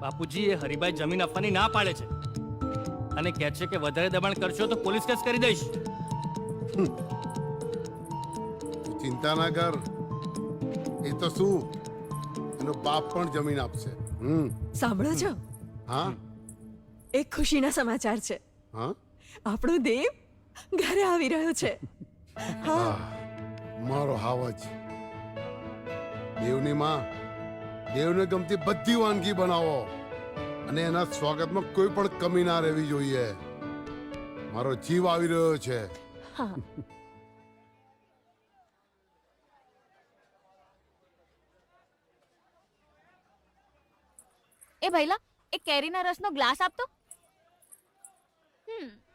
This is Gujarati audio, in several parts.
બાપુજી એ હરિભાઈ જમીન આપવાની ના પાડે છે. અને કહે છે કે વધારે દબાણ કરશો તો પોલીસ કેસ કરી દઈશ. ચિંતા ના કર. એ તો શું? એનો બાપ પણ જમીન આપશે. હમ. સાંભળો છો? હા? એક ખુશીના સમાચાર છે. હા? આપણો દેવ ઘરે આવી રહ્યો છે. હા મારો હાવજ. દેવની માં દેવને ગમતી બધી વાનગી બનાવો. અને એના સ્વાગતમાં કોઈ પણ કમી ના રહેવી જોઈએ. મારો જીવ આવી રહ્યો છે. હા. એ ભાઈલા એક કેરીના રસનો ગ્લાસ આપતો. હમ.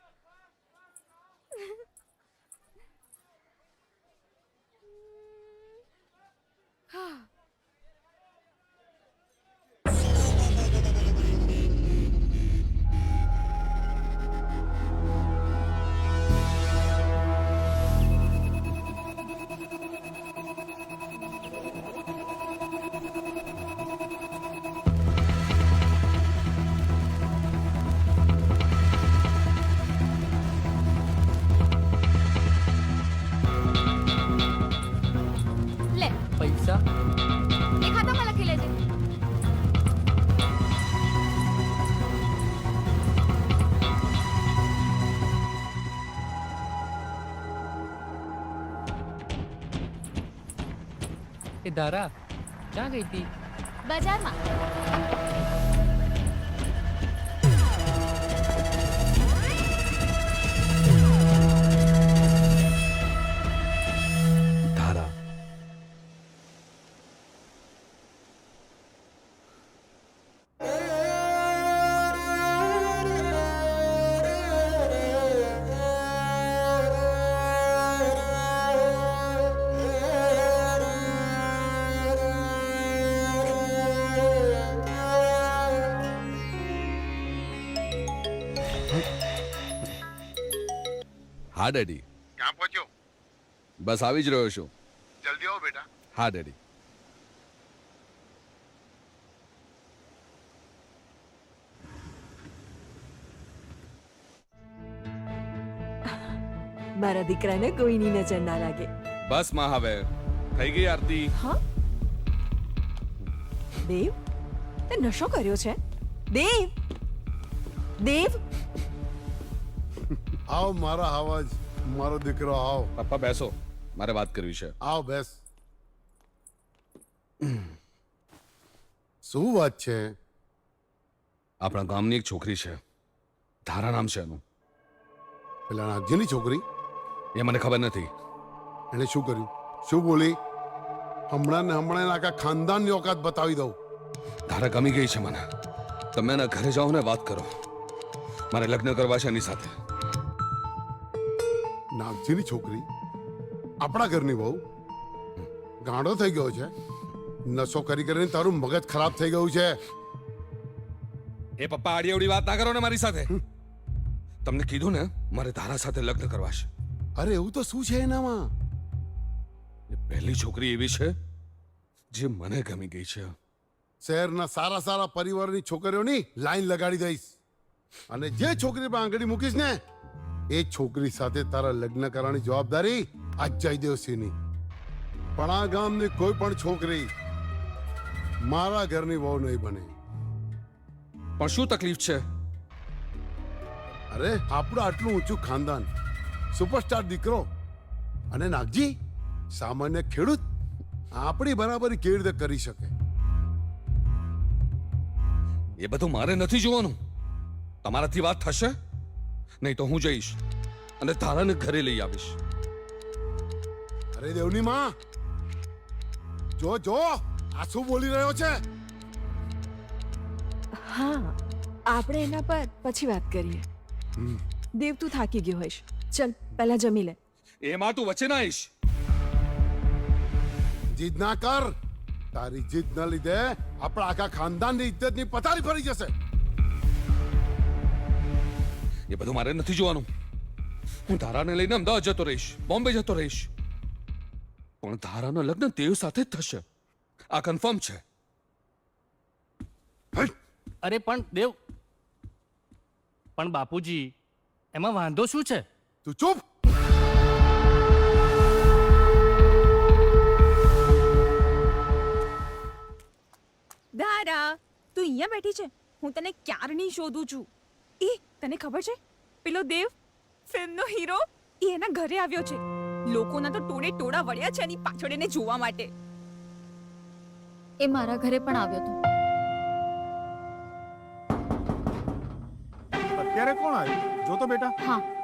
એ ધારા? ક્યાં ગઈ હતી? બજારમાં. હા ડેડી. ક્યાં પહોંચ્યો? બસ આવી જ રહ્યો છું. જલ્દી આવો બેટા. હા ડેડી. મારા દીકરાને કોઈની નજર ના લાગે. બસમાં હવે. થઈ ગઈ આરતી? હા. દેવ તે નશો કર્યો છે? દેવ દેવ. આવ મારા હાવજ મારો દીકરો આવ. પપ્પા બેસો. મારે વાત કરવી છે. આવ બેસ. શું વાત છે? આપણા ગામની એક છોકરી છે. ધારા નામ છે એનું. પેલા નાગજીની છોકરી? એ મને ખબર નથી. એણે શું કર્યું? શું બોલી? હમણાં ને હમણાં આખા ખાનદાનની ઓકાત બતાવી દઉં. ધારા ગમી ગઈ છે મને. તમે એના ઘરે જાઓ ને વાત કરો. મારે લગ્ન કરવા છે એની સાથે. નાગજીની છોકરી. આપણા ઘરની બહુ ગાંડો થઈ ગયો છે. નશો કરી કરીને તારું મગજ ખરાબ થઈ ગયું છે. એ પપ્પા આડી અવડી વાત ના કરો ને મારી સાથે. તમને કીધું ને મારે તારા સાથે લગ્ન કરવા છે. અરે એવું તો શું છે એનામાં? પહેલી છોકરી એવી છે જે મને ગમી ગઈ છે. શહેરના સારા સારા પરિવારની છોકરીઓની લાઈન લગાડી દઈશ. અને જે છોકરી પર આંગળી મૂકીશ ને એ છોકરી સાથે તારા લગ્ન કરવાની જવાબદારી આ જયદેવસિંહની. પણ આ ગામની કોઈ પણ છોકરી મારા ઘરની વહુ નહીં બને. પણ શું તકલીફ છે? અરે આપણું આટલું ઊંચું ખાનદાન સુપરસ્ટાર દીકરો અને નાગજી સામાન્ય ખેડૂત આપણી બરાબરી કેવી રીતે કરી શકે? એ બધું મારે નથી જોવાનું. તમારાથી વાત થશે? નહીં તો હું જઈશ અને તારાને ઘરે લઈ આવીશ. અરે દેવની માં! જો જો! આ શું બોલી રહ્યો છે? હા આપણે એના પર પછી વાત કરીએ. દેવ તું થાકી ગયો હોઈશ. ચલ પહેલા જમી લે. એમાં તું વચ્ચે ના આવીશ. જીદ ના કર. તારી જીદ ના લીધે આપણા આખા ખાનદાનની ઇજ્જતની પથારી ફરી જશે. એ બધું મારે નથી જોવાનું. હું ધારાને લઈને અમદાવાદ જતો રહીશ બોમ્બે જતો રહીશ. પણ ધારાનો લગ્ન દેવ સાથે જ થશે. આ કન્ફર્મ છે. અરે પણ દેવ પણ બાપુજી એમાં વાંધો શું છે? તું ચૂપ! ધારા તું અહીંયા બેઠી છે. હું તને ક્યારની શોધું છું? એ તને ખબર છે? પેલો દેવ ફિલ્મનો હીરો એ એના ઘરે આવ્યો છે. લોકોના તો ટોળે ટોળા વળ્યા છે એની પાછળ એને જોવા માટે. એ મારા ઘરે પણ આવ્યો હતો અત્યારે કોણ આવ્યું? જો તો બેટા. હા.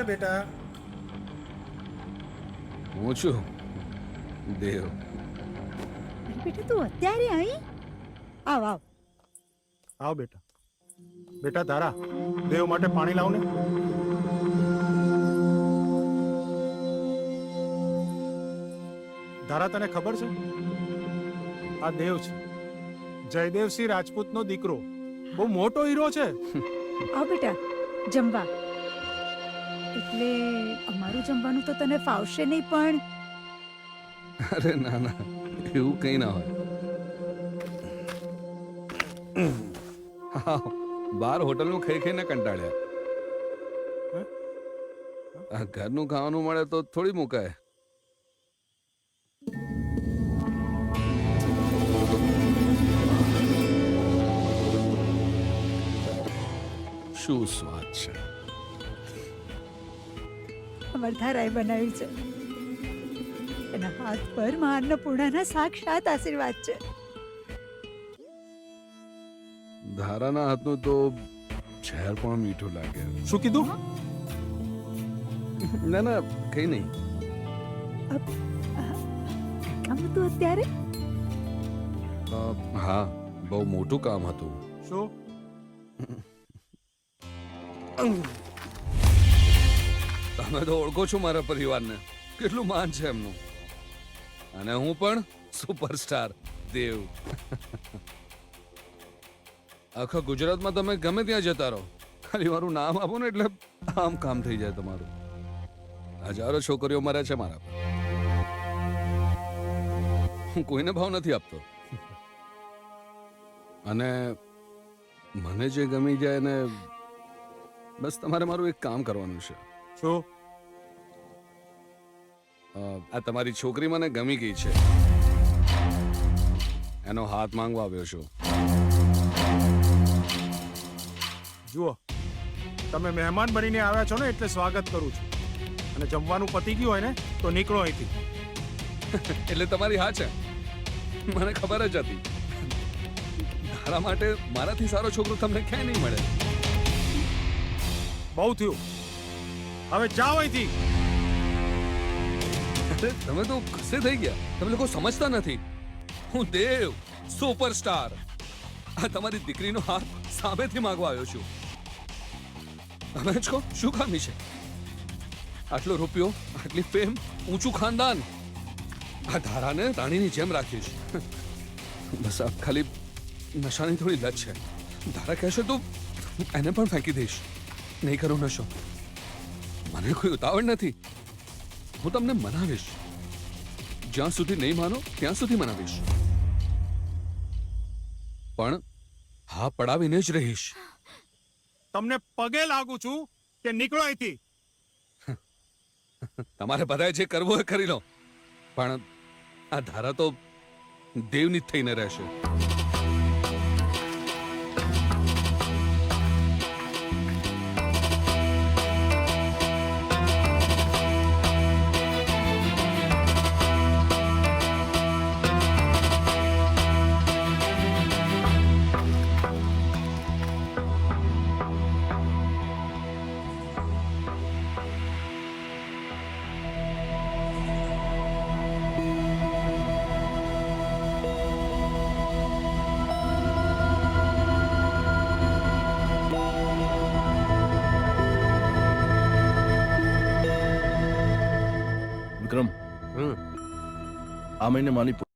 છે બેટા? હું છું. દેવ. બેટા તું અત્યારે અહીં? આવ આવ. આવ બેટા. બેટા તારા. દેવ માટે પાણી લાવ ને ધારા તને ખબર છે? આ દેવ છે. જયદેવસિંહ રાજપૂતનો દીકરો. બહુ મોટો હીરો છે. આવ બેટા જમવા. એટલે અમારું જમવાનું તો તને ફાવશે નહીં પણ. અરે ના ના એવું કંઈ ના હોય. હા, બહાર હોટલનું ખાઈ ખાઈને કંટાળ્યા. આ ઘરનું ખાવાનું મળે તો થોડી મુકાય. શું સ્વાદ છે? અમરધારાએ બનાવ્યું છે. એના હાથ પર મા અન્નપૂર્ણાના સાક્ષાત આશીર્વાદ છે. ધારાના હાથનો તો ઝેર પણ મીઠું લાગે. શું કીધું? ના ના કઈ નહીં. કામ હતું અત્યારે? હા બહુ મોટું કામ હતું. શું? તમે તો ઓળખો છો મારા પરિવારને. કેટલું માન છે એમનું. અને હું પણ સુપરસ્ટાર, દેવ. આખા ગુજરાતમાં તમે ગમે ત્યાં જતા રહો. ખાલી મારું નામ આપો ને એટલે આમ કામ થઈ જાય તમારું. હજારો છોકરીઓ મરે છે મારા પર. હું કોઈને ભાવ નથી આપતો. અને મને જે ગમી જાય ને બસ તમારે મારું એક કામ કરવાનું છે. શું? આ તમારી છોકરી મને ગમી ગઈ છે. એનો હાથ માંગવા આવ્યો છું. જુઓ તમે મહેમાન બનીને આવ્યા છો ને એટલે સ્વાગત કરું છું. અને જમવાનું પતી ગયું હોય ને તો નીકળો અહીંથી. એટલે તમારી હા છે. મને ખબર જ હતી. તારા માટે મારાથી સારો છોકરો તમને ક્યાંય નહીં મળે. બહુ થયું. હવે જાઓ અહીંથી. તમે તો કસે થઈ ગયા. તમે લોકો સમજતા નથી. હું દેવ, સુપરસ્ટાર. આ તમારી દીકરીનો હાથ સામેથી માંગવા આવ્યો છું. તમે જ કહો, શું ખામી છે? આટલો રૂપિયો, આટલી ફેમ ઊંચું ખાનદાન. આ ધારાને રાણીની જેમ રાખી છે બસ આ ખાલી નશાની થોડી લત છે. ધારા કહેશે તો એને પણ ફેંકી દઈશ. નહીં કરું નશો. મને કોઈ ઉતાવળ નથી. હું તમને મનાવીશ. જ્યાં સુધી નહીં માનો ત્યાં સુધી મનાવીશ. પણ હા પડાવીને જ રહીશ. તમને પગે લાગુ છું કે નીકળો અહીંથી. તમારે બધાએ જે કરવું એ કરી લો. પણ આ ધારા તો દેવની જ થઈને રહેશે. વિક્રમ આ મહિને મારી